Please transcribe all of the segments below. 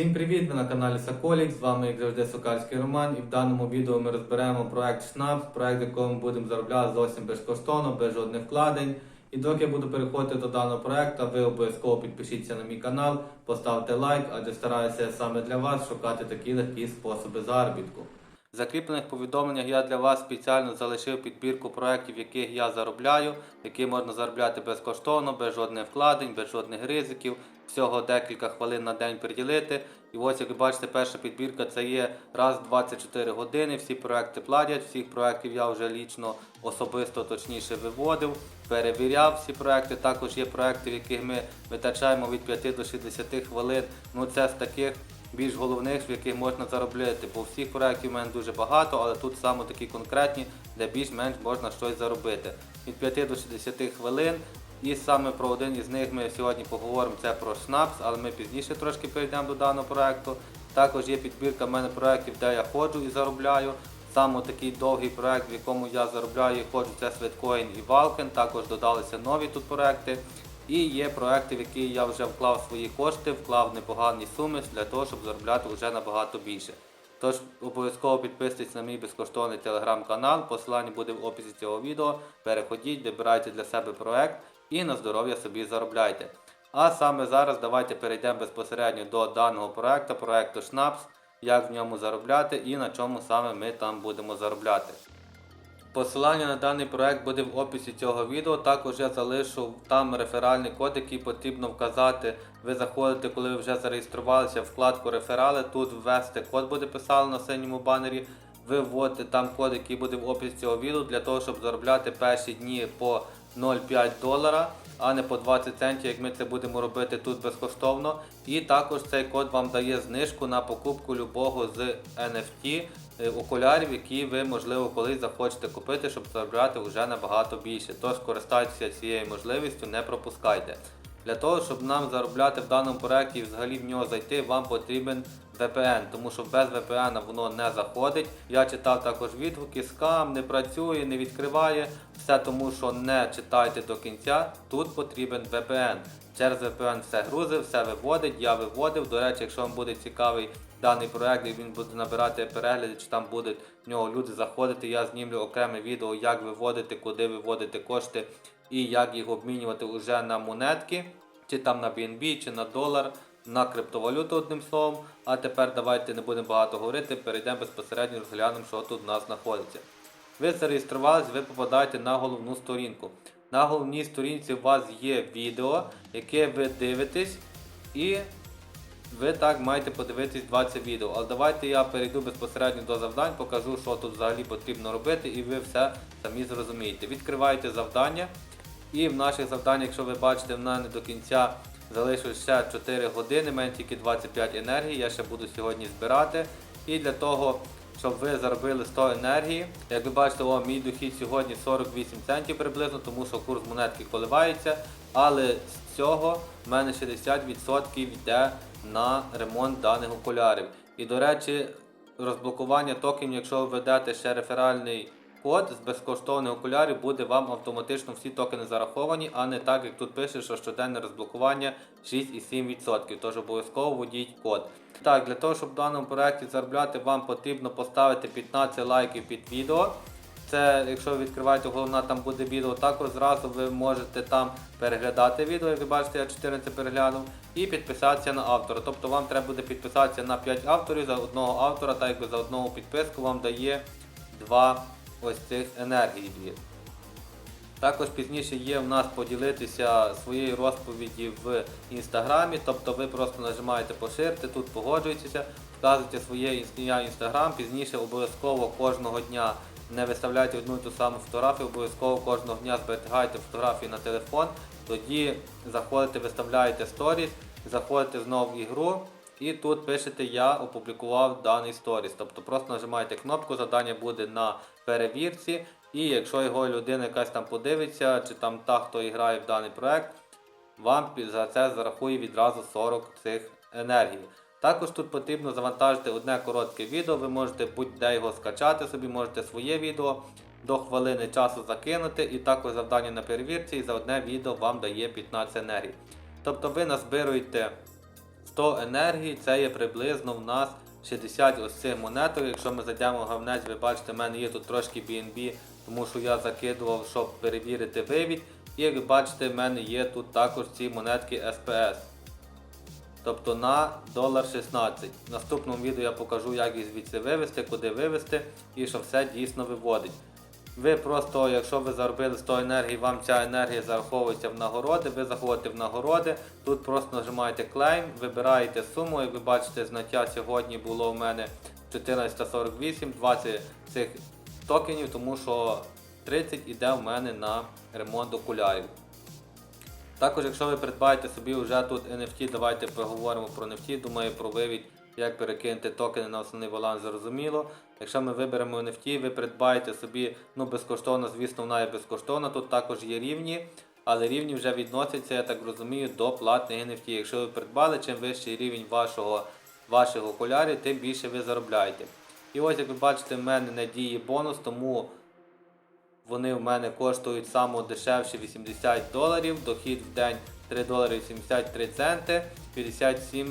Всім привіт! Ви на каналі Соколік. З вами, як завжди, Сокальський Роман. І в даному відео ми розберемо проект Шнапс, проект, якому ми будемо заробляти зовсім безкоштовно, без жодних вкладень. І доки я буду переходити до даного проекту, ви обов'язково підпишіться на мій канал, поставте лайк, адже стараюся я саме для вас шукати такі легкі способи заробітку. В закріплених повідомленнях я для вас спеціально залишив підбірку проєктів, яких я заробляю, які можна заробляти безкоштовно, без жодних вкладень, без жодних ризиків. Всього декілька хвилин на день приділити. І ось, як ви бачите, перша підбірка це є раз в 24 години. Всі проекти платять, всіх проєктів я вже лічно особисто точніше виводив, перевіряв всі проекти. Також є проекти, в яких ми витрачаємо від 5 до 60 хвилин. Ну це з таких більш головних, в яких можна заробляти. Бо всіх проєктів у мене дуже багато, але тут саме такі конкретні, де більш-менш можна щось заробити. Від 5 до 60 хвилин. І саме про один із них ми сьогодні поговоримо це про Шнапс, але ми пізніше трошки перейдемо до даного проекту. Також є підбірка в мене проєктів, де я ходжу і заробляю. Саме такий довгий проект, в якому я заробляю і ходжу, це Sweatcoin і Valken. Також додалися нові тут проекти. І є проекти, в які я вже вклав свої кошти, вклав непогані суми для того, щоб заробляти вже набагато більше. Тож обов'язково підписуйтесь на мій безкоштовний телеграм-канал, посилання буде в описі цього відео. Переходіть, вибирайте для себе проект і на здоров'я собі заробляйте. А саме зараз давайте перейдемо безпосередньо до даного проекту, проекту Шнапс, як в ньому заробляти і на чому саме ми там будемо заробляти. Посилання на даний проект буде в описі цього відео. Також я залишу там реферальний код, який потрібно вказати. Ви заходите, коли ви вже зареєструвалися вкладку реферали. Тут ввести код буде писано на синьому банері. Ви вводите там код, який буде в описі цього відео, для того, щоб заробляти перші дні по 0,5 долара, а не по 20 центів, як ми це будемо робити тут безкоштовно. І також цей код вам дає знижку на покупку любого з NFT е, окулярів, які ви, можливо, колись захочете купити, щоб заробляти вже набагато більше. Тож користайтеся цією можливістю, не пропускайте. Для того, щоб нам заробляти в даному проєкті і взагалі в нього зайти, вам потрібен VPN, тому що без VPN воно не заходить. Я читав також відгуки, скам не працює, не відкриває. Все тому, що не читайте до кінця. Тут потрібен VPN. Через VPN все грузив, все виводить, я виводив. До речі, якщо вам буде цікавий даний проект, і він буде набирати перегляди, чи там будуть в нього люди заходити, я знімлю окреме відео, як виводити, куди виводити кошти і як їх обмінювати уже на монетки, чи там на BNB, чи на долар, на криптовалюту одним словом. А тепер давайте не будемо багато говорити, перейдемо безпосередньо розглянемо, що тут у нас знаходиться. Ви зареєструвались, ви попадаєте на головну сторінку. На головній сторінці у вас є відео, яке ви дивитесь, і ви так маєте подивитись 20 відео. Але давайте я перейду безпосередньо до завдань, покажу, що тут взагалі потрібно робити, і ви все самі зрозумієте. Відкриваєте завдання. І в наших завданнях, якщо ви бачите, в мене до кінця залишилось ще 4 години, мене тільки 25 енергії, я ще буду сьогодні збирати. І для того, щоб ви заробили 100 енергії, як ви бачите, о, мій дохід сьогодні 48 центів приблизно, тому що курс монетки коливається. Але з цього в мене 60% йде на ремонт даних окулярів. І до речі, розблокування токенів, якщо ви введете ще реферальний код з безкоштовних окулярів, буде вам автоматично всі токени зараховані, а не так, як тут пише, що щоденне розблокування 6,7%. Тож обов'язково вводіть код. Так, для того, щоб в даному проєкті заробляти, вам потрібно поставити 15 лайків під відео. Це, якщо ви відкриваєте головна, там буде відео. Також зразу ви можете там переглядати відео, як ви бачите, я 14 переглянув, і підписатися на автора. Тобто вам треба буде підписатися на 5 авторів за одного автора, так якби за одного підписку вам дає 2 ось цих енергії дві. Також пізніше є в нас поділитися своєю розповіді в інстаграмі, тобто ви просто нажимаєте поширити, тут погоджуєтеся, вказуєте своє ім'я інстаграм, пізніше обов'язково кожного дня не виставляйте одну і ту саму фотографію, обов'язково кожного дня зберігайте фотографії на телефон, тоді заходите, виставляєте сторіс, заходите знову в ігру. І тут пишете Я опублікував даний сторіс. Тобто просто нажимаєте кнопку, завдання буде на перевірці. І якщо його людина якась там подивиться, чи там та, хто грає в даний проект, вам за це зарахує відразу 40 цих енергій. Також тут потрібно завантажити одне коротке відео, ви можете будь-де його скачати собі, можете своє відео до хвилини часу закинути, і також завдання на перевірці, і за одне відео вам дає 15 енергій. Тобто ви назбируєте 100 100 енергії це є приблизно в нас 60 ось цих монеток. Якщо ми зайдемо в гавнець, ви бачите, в мене є тут трошки BNB, тому що я закидував, щоб перевірити вивід. І як ви бачите, в мене є тут також ці монетки SPS. Тобто на долар 16. В наступному відео я покажу, як їх звідси вивести, куди вивести і що все дійсно виводить. Ви просто, якщо ви заробили 100 енергії, вам ця енергія зараховується в нагороди, ви заходите в нагороди, тут просто нажимаєте клейм, вибираєте суму, як ви бачите, знаття сьогодні було в мене 1448, 20 цих токенів, тому що 30 іде в мене на ремонт окулярів. Також, якщо ви придбаєте собі вже тут NFT, давайте поговоримо про NFT, думаю про вивід, як перекинути токени на основний баланс, зрозуміло. Якщо ми виберемо NFT, ви придбаєте собі, ну безкоштовно, звісно, вона є безкоштовна, тут також є рівні, але рівні вже відносяться, я так розумію, до платних NFT. Якщо ви придбали, чим вищий рівень вашого, ваших окулярів, тим більше ви заробляєте. І ось, як ви бачите, в мене не діє бонус, тому вони в мене коштують саме дешевші 80 доларів, дохід в день 3 долари 83 центи, 57%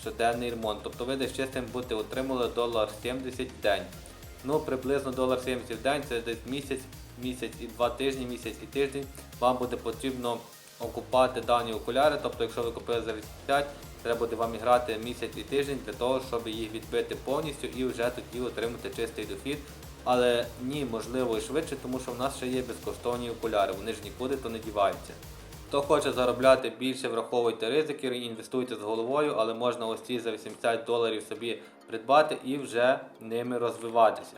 щоденний ремонт. Тобто ви десь чистим будете отримали долар 70 в день. Ну, приблизно долар 70 в день це десь місяць, місяць і два тижні, місяць і тиждень. Вам буде потрібно окупати дані окуляри. Тобто, якщо ви купили за 80, треба буде вам грати місяць і тиждень для того, щоб їх відбити повністю і вже тоді отримати чистий дохід. Але ні, можливо і швидше, тому що в нас ще є безкоштовні окуляри, вони ж нікуди то не діваються. Хто хоче заробляти більше, враховуйте ризики, інвестуйте з головою, але можна ось ці за 80 доларів собі придбати і вже ними розвиватися.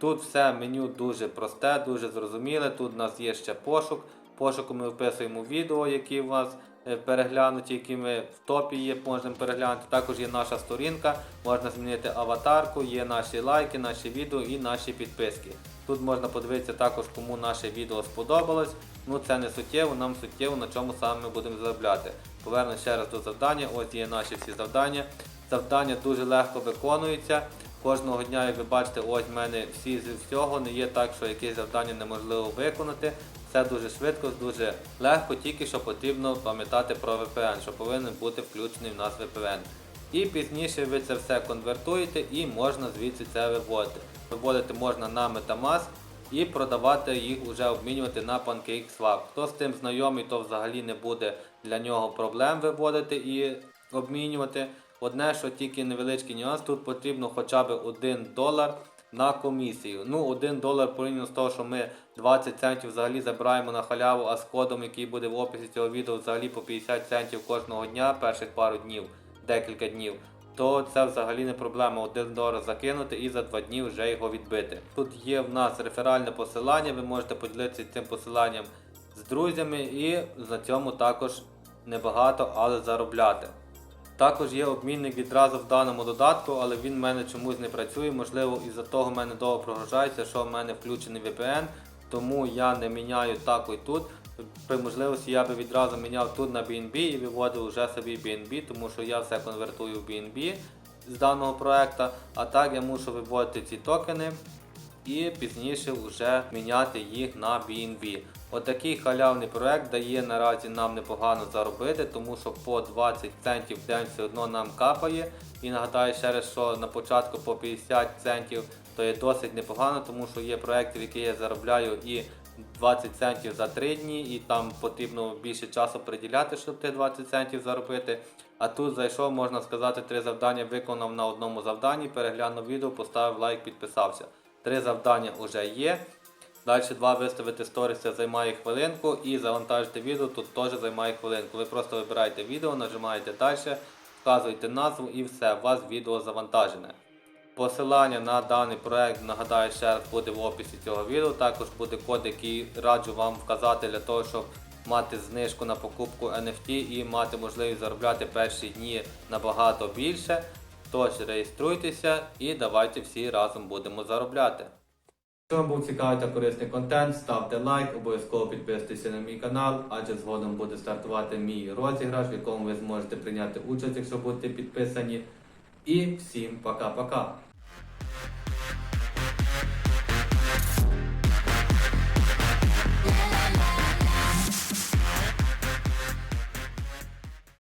Тут все меню дуже просте, дуже зрозуміле. Тут у нас є ще пошук. Пошуку ми вписуємо відео, які у вас переглянуті, які ми в топі є, можемо переглянути. Також є наша сторінка, можна змінити аватарку, є наші лайки, наші відео і наші підписки. Тут можна подивитися також, кому наше відео сподобалось. Ну це не суттєво, нам суттєво на чому саме ми будемо заробляти. Повернемо ще раз до завдання. Ось є наші всі завдання. Завдання дуже легко виконуються. Кожного дня, як ви бачите, ось в мене всі з всього не є так, що якесь завдання неможливо виконати. Все дуже швидко, дуже легко, тільки що потрібно пам'ятати про VPN, що повинен бути включений в нас VPN. І пізніше ви це все конвертуєте і можна звідси це виводити. Виводити можна на Metamask і продавати їх вже обмінювати на PancakeSwap. Хто з тим знайомий, то взагалі не буде для нього проблем виводити і обмінювати. Одне, що тільки невеличкий нюанс, тут потрібно хоча б 1 долар на комісію. Ну, 1 долар порівняно з того, що ми 20 центів взагалі забираємо на халяву, а з кодом, який буде в описі цього відео, взагалі по 50 центів кожного дня, перших пару днів, декілька днів. То це взагалі не проблема 1 долар закинути і за 2 дні вже його відбити. Тут є в нас реферальне посилання, ви можете поділитися цим посиланням з друзями і на цьому також небагато, але заробляти. Також є обмінник відразу в даному додатку, але він в мене чомусь не працює. Можливо, із-за того в мене довго прогружається, що в мене включений VPN, тому я не міняю так і тут. При можливості я би відразу міняв тут на BNB і виводив вже собі BNB, тому що я все конвертую в BNB з даного проекту. А так я мушу виводити ці токени і пізніше вже міняти їх на BNB. Отакий халявний проект дає наразі нам непогано заробити, тому що по 20 центів в день все одно нам капає. І нагадаю ще раз, що на початку по 50 центів то є досить непогано, тому що є проекти, в які я заробляю і 20 центів за 3 дні, і там потрібно більше часу приділяти, щоб ті 20 центів заробити. А тут зайшов, можна сказати, три завдання виконав на одному завданні, переглянув відео, поставив лайк, підписався. Три завдання вже є. Далі два виставити сторіс це займає хвилинку і завантажити відео тут теж займає хвилинку. Ви просто вибираєте відео, нажимаєте далі, вказуєте назву і все, у вас відео завантажене. Посилання на даний проект, нагадаю, ще раз буде в описі цього відео. Також буде код, який раджу вам вказати для того, щоб мати знижку на покупку NFT і мати можливість заробляти перші дні набагато більше. Тож реєструйтеся і давайте всі разом будемо заробляти. Якщо вам був цікавий та корисний контент, ставте лайк, обов'язково підписуйтесь на мій канал, адже згодом буде стартувати мій розіграш, в якому ви зможете прийняти участь, якщо будете підписані. І всім пока-пока.